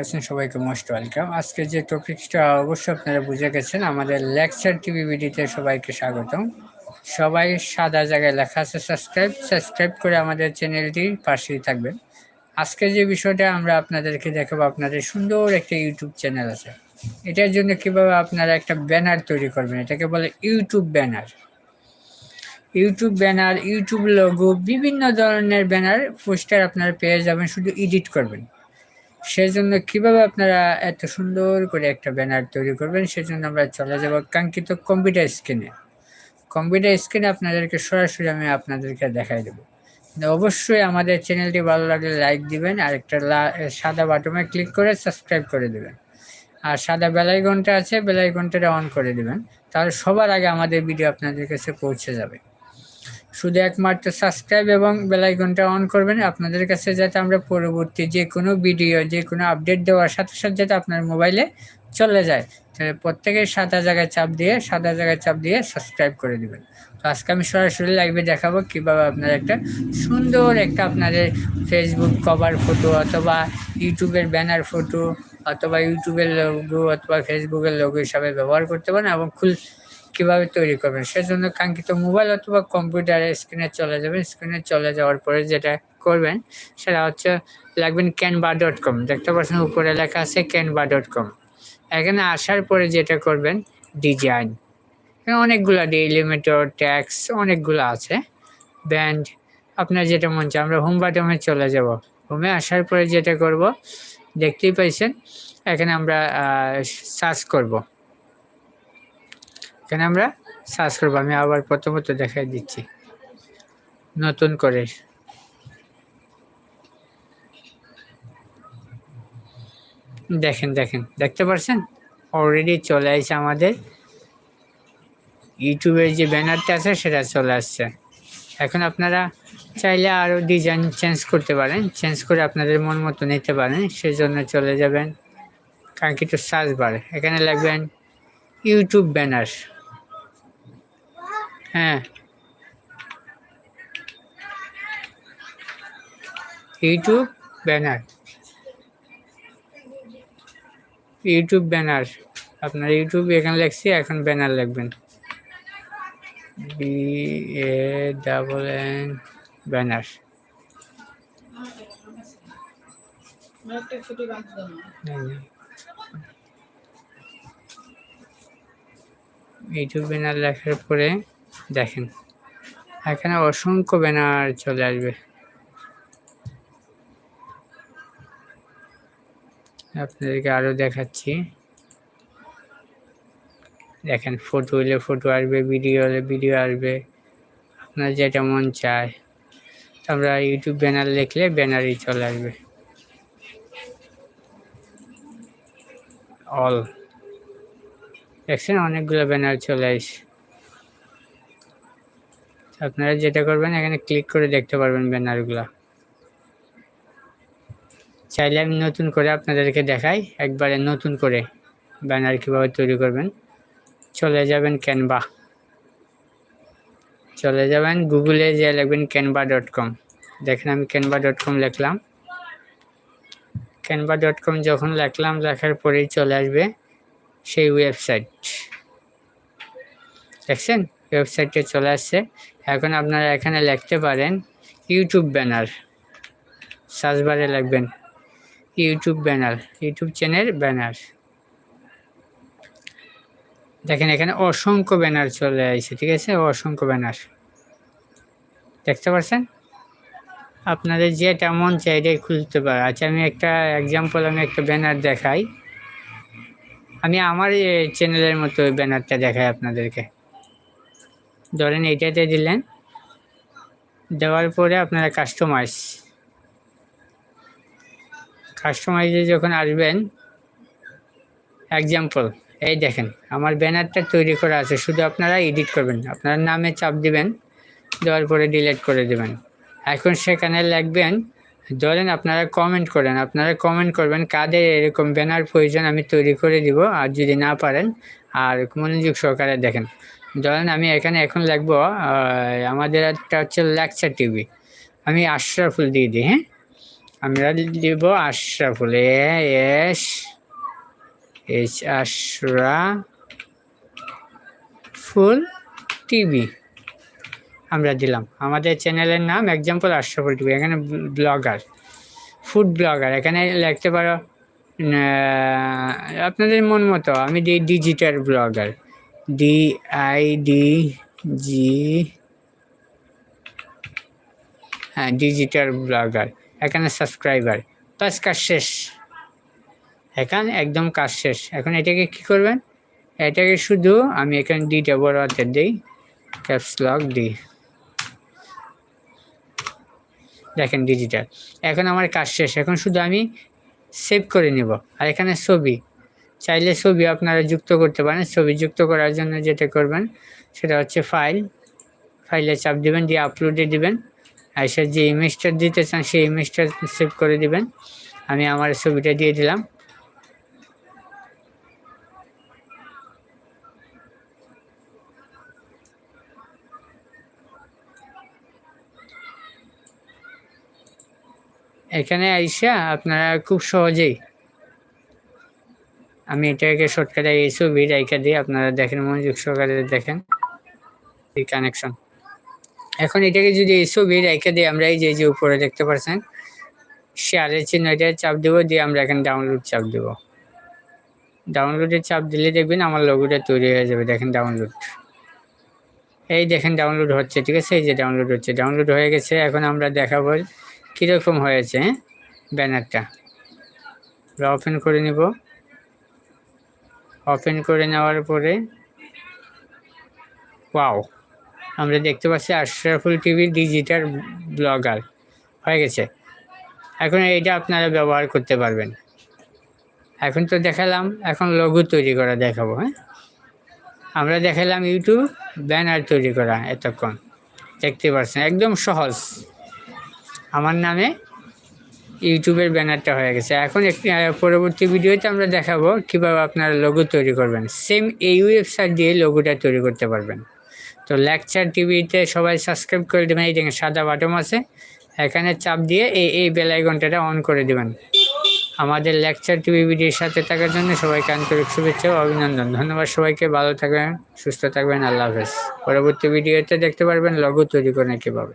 আছেন সবাইকে most welcome. আজকে যে টপিকসটা অবশ্যই আপনারা বুঝে গেছেন, আমাদের লেকচার টিভি ভিডিওতে সবাইকে স্বাগতম। সবাই সাদা জায়গায় লেখা আছে, সাবস্ক্রাইব সাবস্ক্রাইব করে আমাদের চ্যানেলটির পাশেই থাকবেন। আজকে যে বিষয়টা আমরা আপনাদেরকে দেখাবো, আপনাদের সুন্দর একটা ইউটিউব চ্যানেল আছে। এটার জন্য কীভাবে আপনারা একটা ব্যানার তৈরি করবেন, এটাকে বলে YouTube banner. YouTube banner, YouTube logo, বিভিন্ন ধরনের ব্যানার, পোস্টার আপনারা পেয়ে যাবেন, শুধু এডিট করবেন। সেজন্য কীভাবে আপনারা এত সুন্দর করে একটা ব্যানার তৈরি করবেন, সেজন্য আমরা চলে যাব কাঙ্ক্ষিত কম্পিউটার স্ক্রিনে। কম্পিউটার স্ক্রিনে আপনাদেরকে সরাসরি আমি আপনাদেরকে দেখাই দেবো। অবশ্যই আমাদের চ্যানেলটি ভালো লাগলে লাইক দিবেন, আর একটা সাদা বাটনে ক্লিক করে সাবস্ক্রাইব করে দেবেন। আর সাদা বেলাই ঘণ্টা আছে বেলাই ঘন্টাটা অন করে দেবেন, তাহলে সবার আগে আমাদের ভিডিও আপনাদের কাছে পৌঁছে যাবে। শুধু একমাত্র সাবস্ক্রাইব এবং বেলাইকনটা অন করবেন। আপনাদের কাছে যাতে আমরা পরবর্তী যে কোনো ভিডিও যে কোনো আপডেট দেওয়ার সাথে সাথে যাতে আপনার মোবাইলে চলে যায়। তাহলে প্রত্যেকের সাদা জায়গায় চাপ দিয়ে, সাদা জায়গায় চাপ দিয়ে সাবস্ক্রাইব করে দেবেন। তো আজকে আমি সরাসরি লাইভে দেখাবো কীভাবে আপনারা একটা সুন্দর একটা আপনাদের ফেসবুক কভার ফটো অথবা ইউটিউবের ব্যানার ফটো অথবা ইউটিউবের লোগো অথবা ফেসবুকের লোগো হিসাবে ব্যবহার করতে পারেন এবং খুল কীভাবে তৈরি করবেন? সেজন্য কাঙ্ক্ষিত মোবাইল অথবা কম্পিউটারে স্ক্রিনে চলে যাবেন। স্ক্রিনে চলে যাওয়ার পরে যেটা করবেন, সেটা হচ্ছে লাগবেন ক্যানভা ডট কম দেখতে পাচ্ছেন উপরে লেখা আছে ক্যানভা ডট কম এখানে আসার পরে যেটা করবেন ডিজাইন এখানে অনেকগুলো ডিলিমিটার ট্যাক্স অনেকগুলো আছে। ব্যান্ড আপনার যেটা মন চায়, আমরা হোম বাটমে চলে যাব। হোমে আসার পরে যেটা করব, দেখতেই পাইছেন, এখানে আমরা সার্চ করব। এখানে আমরা সার্চ করব। আমি আবার প্রথমত দেখাই দিচ্ছি। নতুন করে। দেখেন দেখেন, দেখতে পারছেন? অলরেডি চলে আসছে আমাদের। ইউটিউবের যে ব্যানারটা আছে, সেটা চলে আসছে। এখন আপনারা চাইলে আরও ডিজাইন চেঞ্জ করতে পারেন। চেঞ্জ করে আপনাদের মন মতো নিতে পারেন। সেজন্য চলে যাবেন। কাঙ্ক্ষিত সার্চ বার এখানে লাগবেন ইউটিউব ব্যানার হ্যাঁ। YouTube banner. YouTube banner. আপনার ইউটিউব এখানে লিখছি, এখন ব্যানার লিখবেন। B A double N banner. YouTube banner লেখার পরে দেখেন। এখানে অসংখ্য ব্যানার চলে আসবে। আপনাদেরকে আরও দেখাচ্ছি। দেখেন ফটো হলে ফটো আসবে ভিডিও হলে ভিডিও আসবে। আপনার যেটা মন চায়। আমরা ইউটিউব ব্যানার লিখলে ব্যানারই চলে আসবে। অল দেখছেন, অনেকগুলো ব্যানার চলে আসে আপনারা যেটা করবেন, এখানে ক্লিক করে দেখতে পারবেন ব্যানারগুলো চাইলে আমি নতুন করে আপনাদেরকে দেখাই, একবারে নতুন করে ব্যানার কীভাবে তৈরি করবেন। চলে যাবেন ক্যানভা চলে যাবেন গুগলে যে লিখবেন ক্যানভা ডট কম দেখেন আমি ক্যানভা ডট কম লিখলাম। ক্যানভা ডট কম যখন লেখলাম, লেখার পরেই চলে আসবে সেই ওয়েবসাইট দেখছেন? ওয়েবসাইটে চলে আসছে। এখন আপনারা এখানে লিখতে পারেন ইউটিউব ব্যানার সার্চ বারে লিখবেন YouTube banner YouTube channel banner দেখেন এখানে অসংখ্য ব্যানার চলে আসছে, ঠিক আছে? অসংখ্য ব্যানার দেখতে পাচ্ছেন? আপনাদের যেটা মন চাইলেই খুলতে পারে। আচ্ছা আমি একটা এক্সাম্পল আমি একটা ব্যানার দেখাই। আমি আমার চ্যানেলের মতো ব্যানারটা দেখাই আপনাদেরকে। ধরেন এইটাতে দিলেন। দেওয়ার পরে আপনারা কাস্টমাইজ কাস্টমাইজে যখন আসবেন এক্সাম্পল এই দেখেন, আমার ব্যানারটা তৈরি করা আছে, শুধু আপনারা এডিট করবেন, আপনার নামে চাপ দিবেন, দেওয়ার পরে ডিলিট করে দেবেন। এখন সেখানে লিখবেন, ধরেন আপনারা কমেন্ট করেন, আপনারা কমেন্ট করবেন, কাদের এরকম ব্যানার প্রয়োজন আমি তৈরি করে দিব, আর যদি না পারেন, আর মনোযোগ সহকারে দেখেন। ধরেন আমি এখানে এখন লিখব আমাদের একটা হচ্ছে লেকচার টিভি। আমি আশরাফুল দিয়ে দিই হ্যাঁ? আমরা দিব Ashraful S H Ashraful TV. আমরা দিলাম। আমাদের চ্যানেলের নাম এক্সাম্পল আশরাফুল টিভি, এখানে ব্লগার ফুড ব্লগার এখানে লিখতে পারো আপনাদের মন মতো, আমি দিই digital blogger D I D G হ্যাঁ ডিজিটাল ব্লগার এখানে সাবস্ক্রাইবার বাস কাজ শেষ। এখানে একদম কাজ শেষ। এখন এটাকে কি করবেন? এটাকে শুধু আমি এখানে ডিটা বড় হাতের দিই ক্যাপস লক দিই দেখেন ডিজিটাল এখন আমার কাজ শেষ। এখন শুধু আমি সেভ করে নেব। আর এখানে ছবি। চাইলে ছবি আপনারা যুক্ত করতে পারেন। ছবি যুক্ত করার জন্য যেটা করবেন, সেটা হচ্ছে ফাইল ফাইলে চাপ দিবেন, দিয়ে আপলোডে দিবেন। আর সে যে ইমেজটা দিতে চান, সেই ইমেজটা সেভ করে দিবেন। আমি আমার ছবিটা দিয়ে দিলাম। এখানে আইসা আপনারা খুব সহজেই আমি এটাকে শর্টকাটে এই ছবি রেখা দিয়ে আপনারা দেখেন, মনোযোগ সহকারে দেখেন এই কানেকশন এখন এটাকে যদি এই ছবি রেখে দিই আমরা এই যে যে উপরে দেখতে পাচ্ছেন, শেয়ারের চিহ্ন এটা চাপ দেবো, দিয়ে আমরা এখানে ডাউনলোড চাপ দেবো। ডাউনলোডে চাপ দিলে দেখবেন আমার লোগোটা তৈরি হয়ে যাবে, দেখেন ডাউনলোড এই দেখেন ডাউনলোড হচ্ছে, ঠিক আছে? এই যে ডাউনলোড হচ্ছে ডাউনলোড হয়ে গেছে। এখন আমরা দেখাবো কীরকম হয়েছে হ্যাঁ? ব্যানারটা আমরা ওপেন করে নিব। ওপেন করে নেওয়ার পরে ওয়াও আমরা দেখতে পাচ্ছি আশরাফুল টিভির ডিজিটাল ব্লগার হয়ে গেছে। এখন এইটা আপনারা ব্যবহার করতে পারবেন। এখন তো দেখালাম, এখন লঘু তৈরি করা দেখাবো হ্যাঁ? আমরা দেখালাম ইউটিউব ব্যানার তৈরি করা এতক্ষণ, দেখতে পাচ্ছেন, একদম সহজ। আমার নামে ইউটিউবের ব্যানারটা হয়ে গেছে। এখন একটি পরবর্তী ভিডিওতে আমরা দেখাবো কীভাবে আপনারা লোগো তৈরি করবেন। সেম এই ওয়েবসাইট দিয়ে লোগোটা তৈরি করতে পারবেন। তো লেকচার টিভিতে সবাই সাবস্ক্রাইব করে দেবেন, এই দেখেন সাদা বাটম আছে। এখানে চাপ দিয়ে এই এই বেলাইকনটা অন করে দেবেন। আমাদের লেকচার টিভি ভিডিওর সাথে থাকার জন্য সবাইকে আন্তরিক শুভেচ্ছা ও অভিনন্দন। ধন্যবাদ সবাইকে, ভালো থাকবেন, সুস্থ থাকবেন, আল্লাহ হাফেজ। পরবর্তী ভিডিওতে দেখতে পারবেন লঘু তৈরি করেন কীভাবে।